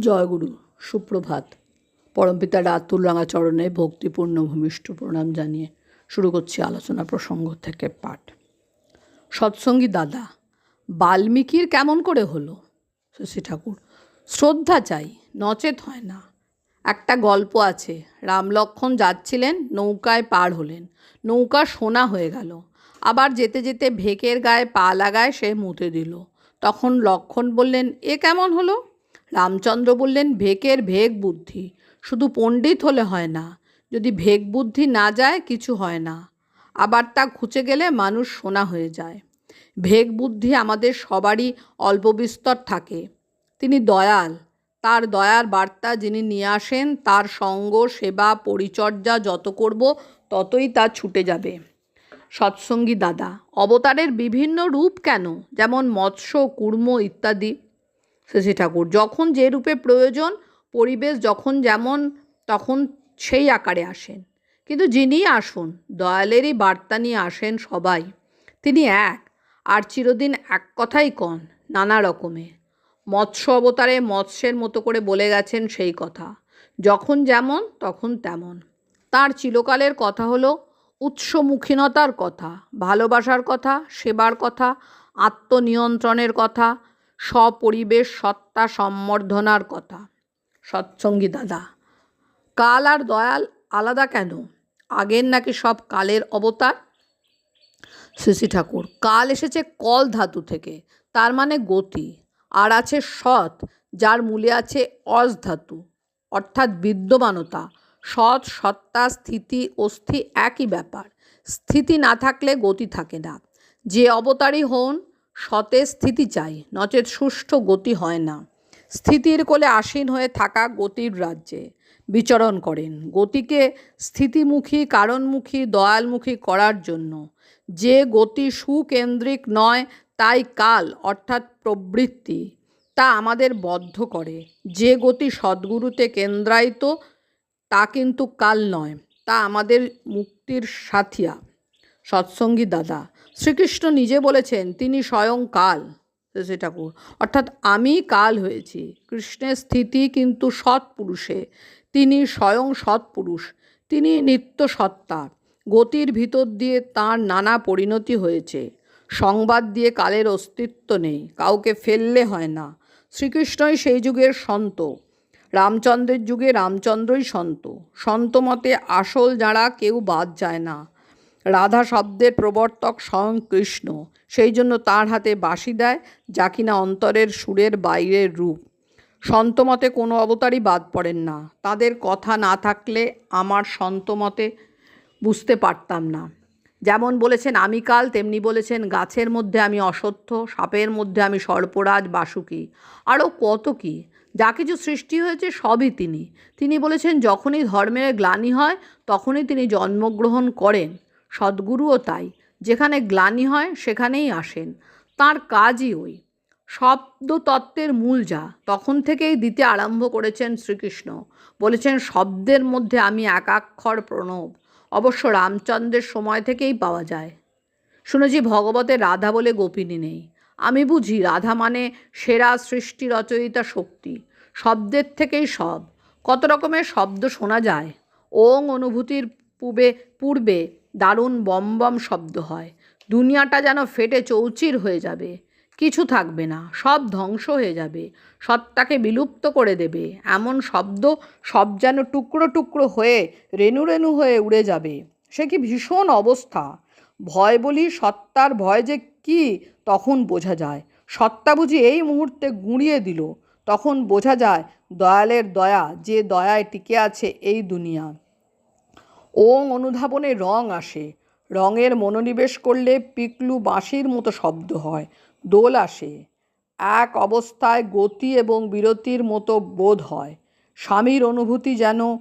জয়গুরু, সুপ্রভাত। পরমপিতা রাতুল রাঙা চরণে ভক্তিপূর্ণ ভূমিষ্ঠ প্রণাম জানিয়ে শুরু করছি আলোচনা প্রসঙ্গ থেকে পাঠ। সৎসঙ্গী দাদা, বাল্মীকির কেমন করে হলো? শশী ঠাকুর, শ্রদ্ধা চাই, নচেত হয় না। একটা গল্প আছে রাম লক্ষ্মণ যাচ্ছিলেন, নৌকায় পার হলেন। নৌকা সোনা হয়ে গেল। আবার যেতে যেতে ভেকের গায়ে পা লাগায় সে মুতে দিল। তখন লক্ষণ বললেন, এ কেমন হলো? রামচন্দ্র বললেন, ভেকের ভেক বুদ্ধি। শুধু পণ্ডিত হলে হয় না। যদি ভেক বুদ্ধি না যায়, কিছু হয় না। আবার তা খুঁচে গেলে মানুষ সোনা হয়ে যায়। ভেক বুদ্ধি আমাদের সবারই অল্প বিস্তর থাকে। তিনি দয়াল। তার দয়ার বার্তা যিনি নিয়ে আসেন, তার সঙ্গ, সেবা, পরিচর্যা যত করব, ততই তা ছুটে যাবে। সৎসঙ্গী দাদা, অবতারের বিভিন্ন রূপ কেন? যেমন মৎস্য, কুর্ম ইত্যাদি। শশী ঠাকুর। যখন যে রূপে প্রয়োজন, পরিবেশ যখন যেমন, তখন সেই আকারে আসেন। কিন্তু যিনি আসুন, দয়ালেরই বার্তা নিয়ে আসেন সবাই। তিনি এক, আর চিরদিন এক কথাই কন, নানা রকমের মৎস্য অবতারে মৎস্যের মতো করে বলে গেছেন সেই কথা। যখন যেমন, তখন তেমন। তার চিরকালের কথা হলো উৎসমুখীনতার কথা, ভালোবাসার কথা, সেবার কথা, আত্মনিয়ন্ত্রণের কথা স্বপরিবেশ সত্তা সম্বর্ধনার কথা। সৎসঙ্গী দাদা, কাল আর দয়াল আলাদা কেন? আগের নাকি সব কালের অবতার? শ্রী ঠাকুর, কাল এসেছে কল ধাতু থেকে, তার মানে গতি। আর আছে সৎ, যার মূলে আছে অজ ধাতু, অর্থাৎ বিদ্যমানতা। সৎ, সত্তা, স্থিতি, অস্থি একই ব্যাপার। স্থিতি না থাকলে গতি থাকে না। যে অবতারই হন সতে স্থিতি চাই, নচেত সুষ্ঠু গতি হয় না। স্থিতির কোলে আসীন হয়ে থাকা গতির রাজ্যে বিচরণ করেন। গতিকে স্থিতিমুখী, কারণমুখী, দয়ালমুখী করার জন্য। যে গতি সুকেন্দ্রিক নয়, তাই কাল অর্থাৎ প্রবৃত্তি, তা আমাদের বদ্ধ করে। যে গতি সদ্গুরুতে কেন্দ্রায়িত, তা কিন্তু কাল নয়, তা আমাদের মুক্তির সাথিয়া। সৎসঙ্গী দাদা শ্রীকৃষ্ণ নিজে বলেছেন, তিনি স্বয়ং কাল শ্রী ঠাকুর। অর্থাৎ আমি কাল হয়েছি, কৃষ্ণের স্থিতি কিন্তু সৎ পুরুষে তিনি স্বয়ং সৎ পুরুষ তিনি নিত্য সত্তা। গতির ভিতর দিয়ে তার নানা পরিণতি হয়েছে। সংবাদ দিয়ে কালের অস্তিত্ব নেই, কাউকে ফেললে হয় না। শ্রীকৃষ্ণই সেই যুগের সন্ত। রামচন্দ্রের যুগে রামচন্দ্রই সন্ত। সন্ত মতে আসল যারা কেউ বাদ যায় না। রাধা শব্দের প্রবর্তক স্বয়ং কৃষ্ণ। সেই জন্য তার হাতে বাঁশি দেয়, যা কিনা অন্তরের সুরের বাইরের রূপ। সন্তমতে কোনো অবতারই বাদ পড়েন না। তাদের কথা না থাকলে আমার সন্তমতে বুঝতে পারতাম না। যেমন বলেছেন, আমি কাল তেমনি বলেছেন, গাছের মধ্যে আমি অসত্য, সাপের মধ্যে আমি সর্পরাজ বাসুকি। আরও কত কি? যা কিছু সৃষ্টি হয়েছে সবই তিনি। তিনি বলেছেন, যখনই ধর্মের গ্লানি হয়, তখনই তিনি জন্মগ্রহণ করেন। সদ্গুরুও তাই, যেখানে গ্লানি হয় সেখানেই আসেন, তার কাজই ওই। শব্দ তত্ত্বের মূল যা, তখন থেকেই দিতে আরম্ভ করেছেন শ্রীকৃষ্ণ। বলেছেন, শব্দের মধ্যে আমি একাক্ষর প্রণব, অবশ্য রামচন্দ্রের সময় থেকেই পাওয়া যায়। শুনেছি ভগবতের রাধা বলে গোপিনী নেই। আমি বুঝি রাধা মানে সেরা সৃষ্টি রচয়িতা শক্তি, শব্দের থেকেই সব। কত রকমের শব্দ শোনা যায়। ওং অনুভূতির পূবে, পূর্বে দারুণ বম বম শব্দ হয়। দুনিয়াটা যেন ফেটে চৌচির হয়ে যাবে। কিছু থাকবে না, সব ধ্বংস হয়ে যাবে। সত্তাকে বিলুপ্ত করে দেবে। এমন শব্দ সব যেন টুকরো টুকরো হয়ে, রেণু রেণু হয়ে উড়ে যাবে। সে কি ভীষণ অবস্থা? ভয় বলি সত্তার ভয় যে কি, তখন বোঝা যায়। সত্তা বুঝি এই মুহূর্তে গুঁড়িয়ে দিল। তখন বোঝা যায় দয়ালের দয়া, যে দয়ায় টিকে আছে এই দুনিয়া। ওং অনুধাবনে রং আসে। রঙের মনোনিবেশ করলে পিকলু বাঁশির মতো শব্দ হয়, দোল আসে। এক অবস্থায় গতি এবং বিরতির মতো বোধ হয়। স্বামীর অনুভূতি যেন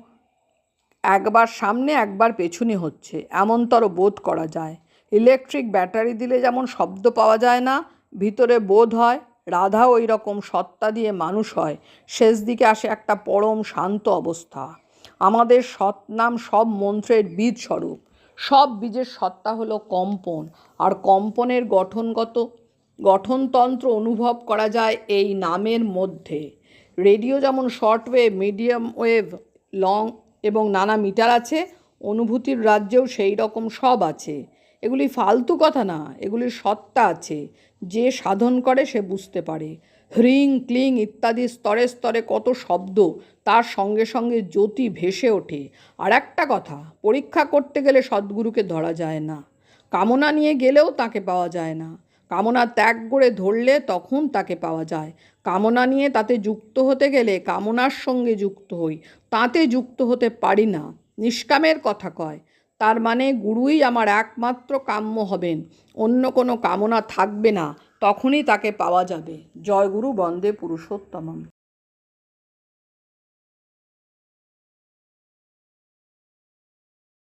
একবার সামনে, একবার পেছনে হচ্ছে, এমনতর বোধ করা যায়। ইলেকট্রিক ব্যাটারি দিলে যেমন শব্দ পাওয়া যায় না, ভিতরে বোধ হয় রাধা ওই রকম সত্তা দিয়ে মানুষ হয়। শেষ দিকে আসে একটা পরম শান্ত অবস্থা। আমাদের সৎনাম সব মন্ত্রের বীজ স্বরূপ সব বীজের সত্তা হলো কম্পন। আর কম্পনের গঠনগত, গঠনতন্ত্র অনুভব করা যায় এই নামের মধ্যে। রেডিও যেমন short wave, medium wave, long এবং নানা মিটার আছে, অনুভূতির রাজ্যেও সেই রকম সব আছে। এগুলি ফালতু কথা না, এগুলির সত্তা আছে। যে সাধন করে সে বুঝতে পারে। হ্রিং ক্লিং ইত্যাদি স্তরে স্তরে কত শব্দ, তার সঙ্গে সঙ্গে জ্যোতি ভেসে ওঠে। আর একটা কথা, পরীক্ষা করতে গেলে সদ্গুরুকে ধরা যায় না। কামনা নিয়ে গেলেও তাকে পাওয়া যায় না। কামনা ত্যাগ করে ধরলে তখন তাকে পাওয়া যায়। কামনা নিয়ে তাতে যুক্ত হতে গেলে কামনার সঙ্গে যুক্ত হই, তাতে যুক্ত হতে পারি না। নিষ্কামের কথা কয়, তার মানে গুরুই আমার একমাত্র কাম্য হবেন, অন্য কোনো কামনা থাকবে না। তখনই তাকে পাওয়া যাবে। জয়গুরু বন্দে পুরুষোত্তমম।